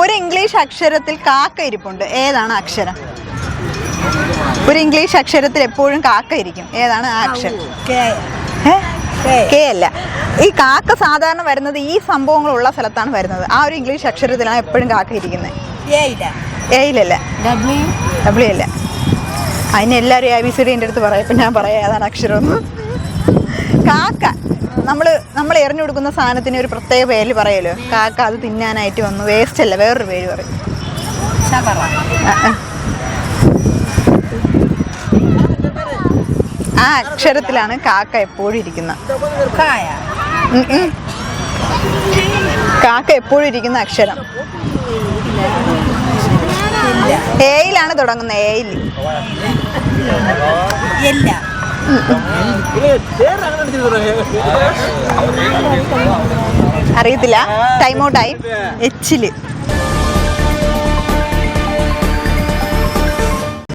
ഒരു ഇംഗ്ലീഷ് അക്ഷരത്തിൽ കാക്ക ഇരിപ്പുണ്ട്. ഏതാണ് അക്ഷരം? ഒരു ഇംഗ്ലീഷ് അക്ഷരത്തിൽ എപ്പോഴും കാക്ക ഇരിക്കും. ഏതാണ് ആ അക്ഷരം? കെ. അല്ല. ഈ കാക്ക സാധാരണ വരുന്നത് ഈ സംഭവങ്ങളുള്ള സ്ഥലത്താണ് വരുന്നത്. ആ ഒരു ഇംഗ്ലീഷ് അക്ഷരത്തിലാണ് എപ്പോഴും കാക്ക ഇരിക്കുന്നത് എയിലല്ല ഡബ്ല്യു അല്ല അതിന് എല്ലാവരും എ ബി സി ഡി എന്റെ അടുത്ത് പറയാം. ഇപ്പം ഞാൻ പറയാം ഏതാണ് അക്ഷരം കാക്ക. നമ്മൾ നമ്മൾ എറിഞ്ഞു കൊടുക്കുന്ന സാധനത്തിന് ഒരു പ്രത്യേക പേര് പറയല്ലോ. കാക്ക അത് തിന്നാനായിട്ട് വന്നു. വേസ്റ്റ് അല്ല വേറൊരു പേര് പറയും. ആ, അക്ഷരത്തിലാണ് കാക്ക എപ്പോഴും ഇരിക്കുന്ന. കാക്ക എപ്പോഴും ഇരിക്കുന്ന അക്ഷരം. ഏയിലാണ് തുടങ്ങുന്നത് ഏയിൽ അറിയത്തില്ല. ടൈം ഔട്ടായി എച്ചിൽ.